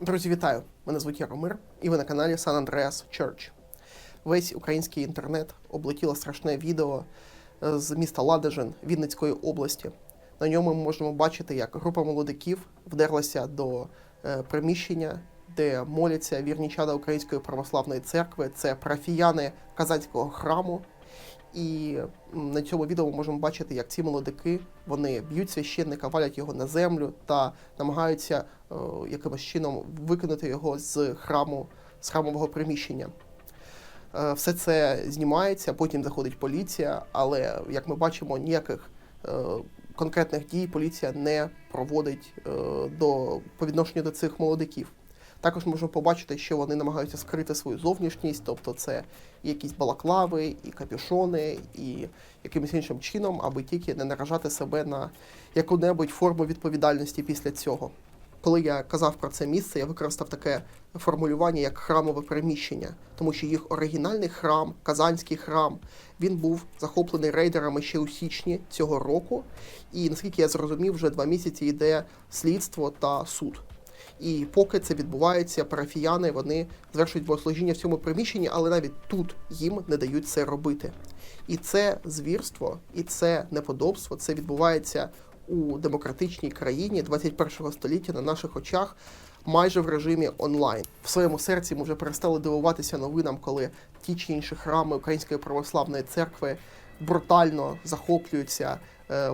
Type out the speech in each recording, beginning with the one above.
Друзі, вітаю! Мене звуть Яромир, і ви на каналі San Andreas Church. Весь український інтернет облетіло страшне відео е, з міста Ладижин Вінницької області. На ньому ми можемо бачити, як група молодиків вдерлася до е, приміщення, де моляться вірні чада Української православної церкви. Це парафіяни Казанського храму. І на цьому відео ми можемо бачити, як ці молодики вони б'ють священника, валять його на землю та намагаються е, якимось чином викинути його з храму, з храмового приміщення. Е, Все це знімається, потім заходить поліція, але як ми бачимо, ніяких е, конкретних дій поліція не проводить до по відношенню до цих молодиків. Також можемо побачити, що вони намагаються скрити свою зовнішність, тобто це і якісь балаклави, і капюшони, і якимось іншим чином, аби тільки не наражати себе на яку-небудь форму відповідальності після цього. Коли я казав про це місце, я використав таке формулювання як храмове приміщення, тому що їх оригінальний храм, казанський храм, він був захоплений рейдерами ще у січні цього року. І наскільки я зрозумів, вже два місяці йде слідство та суд. І поки це відбувається, парафіяни вони звершують богослужіння в цьому приміщенні, але навіть тут їм не дають це робити. І це звірство, і це неподобство, це відбувається у демократичній країні 21 століття на наших очах. Майже в режимі онлайн в своєму серці ми вже перестали дивуватися новинам, коли ті чи інші храми Української православної церкви брутально захоплюються,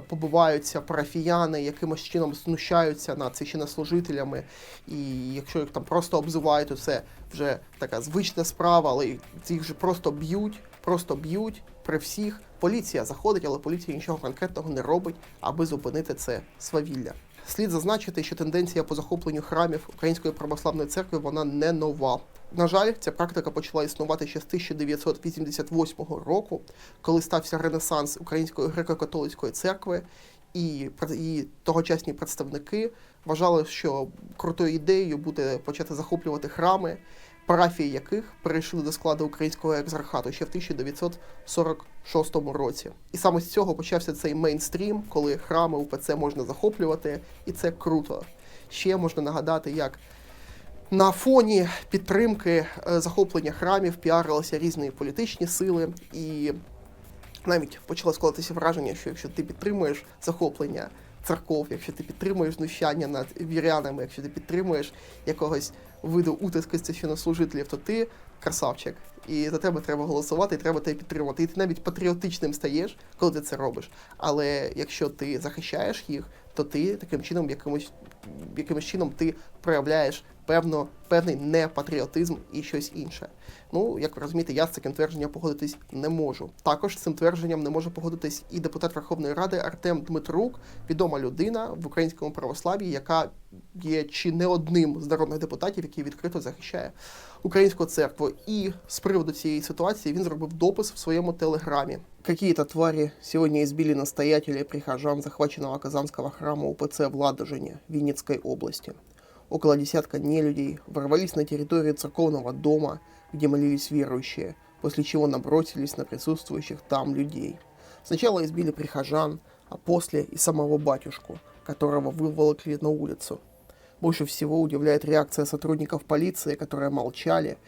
побиваються парафіяни, якимось чином знущаються над священнослужителями. І якщо їх там просто обзивають, то це вже така звична справа, але їх вже просто б'ють, просто б'ють при всіх. Поліція заходить, але поліція нічого конкретного не робить, аби зупинити це свавілля. Слід зазначити, що тенденція по захопленню храмів Української православної церкви вона не нова. На жаль, ця практика почала існувати ще з 1988 року, коли стався ренесанс Української греко-католицької церкви, і, її тогочасні представники вважали, що крутою ідеєю буде почати захоплювати храми, парафії яких перейшли до складу українського екзархату ще в 1946 році. І саме з цього почався цей мейнстрім, коли храми УПЦ можна захоплювати, і це круто. Ще можна нагадати, як на фоні підтримки е, захоплення храмів піарилися різні політичні сили, і навіть почало складатися враження, що якщо ти підтримуєш захоплення церков, якщо ти підтримуєш знущання над вірянами, якщо ти підтримуєш якогось виду утиску священнослужителів, то ти красавчик. І за тебе треба голосувати, і треба тебе підтримувати. І ти навіть патріотичним стаєш, коли ти це робиш. Але якщо ти захищаєш їх, то ти таким чином, якимось, якимось чином ти проявляєш певно, певний непатріотизм і щось інше. Ну, як ви розумієте, я з таким твердженням погодитись не можу. Також з цим твердженням не може погодитись і депутат Верховної Ради Артем Дмитрук, відома людина в українському православ'ї, яка є чи не одним з народних депутатів, який відкрито захищає українську церкву. І з приводу цієї ситуації він зробив допис в своєму телеграмі. Какие-то твари сегодня избили настоятеля и прихожан захваченного Казанского храма УПЦ в Ладожине, Винницкой области. Около десятка нелюдей ворвались на территорию церковного дома, где молились верующие, после чего набросились на присутствующих там людей. Сначала избили прихожан, а после и самого батюшку, которого выволокли на улицу. Больше всего удивляет реакция сотрудников полиции, которые молчали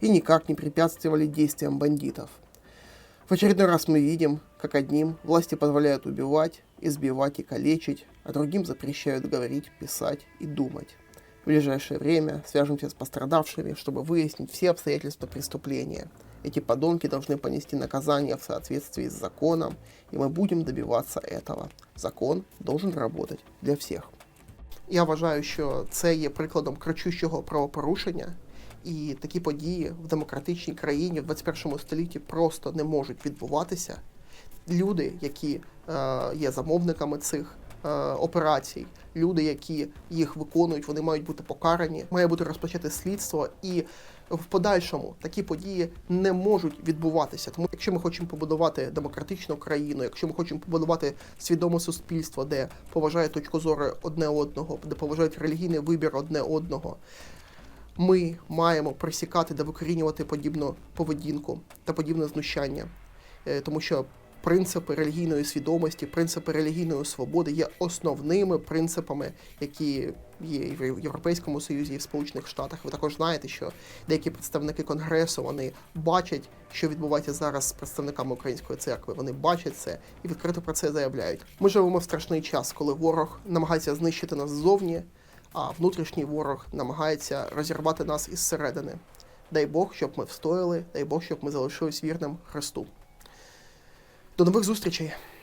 и никак не препятствовали действиям бандитов. В очередной раз мы видим, как одним власти позволяют убивать, избивать и калечить, а другим запрещают говорить, писать и думать. В ближайшее время свяжемся с пострадавшими, чтобы выяснить все обстоятельства преступления. Эти подонки должны понести наказание в соответствии с законом, и мы будем добиваться этого. Закон должен работать для всех. Я вважаю, що це є прикладом кричущого правопорушення, і такі події в демократичній країні в 21 столітті просто не можуть відбуватися. Люди, які е, є замовниками цих е, операцій, люди, які їх виконують, вони мають бути покарані, має бути розпочати слідство і. В подальшому такі події не можуть відбуватися. Тому, якщо ми хочемо побудувати демократичну країну, якщо ми хочемо побудувати свідоме суспільство, де поважає точку зору одне одного, де поважають релігійний вибір одне одного, ми маємо присікати та викорінювати подібну поведінку та подібне знущання. Е, Тому що принципи релігійної свідомості, принципи релігійної свободи є основними принципами, які є в Європейському Союзі, і в Сполучених Штатах. Ви також знаєте, що деякі представники Конгресу вони бачать, що відбувається зараз з представниками Української церкви. Вони бачать це і відкрито про це заявляють. Ми живемо в страшний час, коли ворог намагається знищити нас ззовні, а внутрішній ворог намагається розірвати нас із середини. Дай Бог, щоб ми встояли, дай Бог, щоб ми залишились вірним Христу. До нових зустрічей!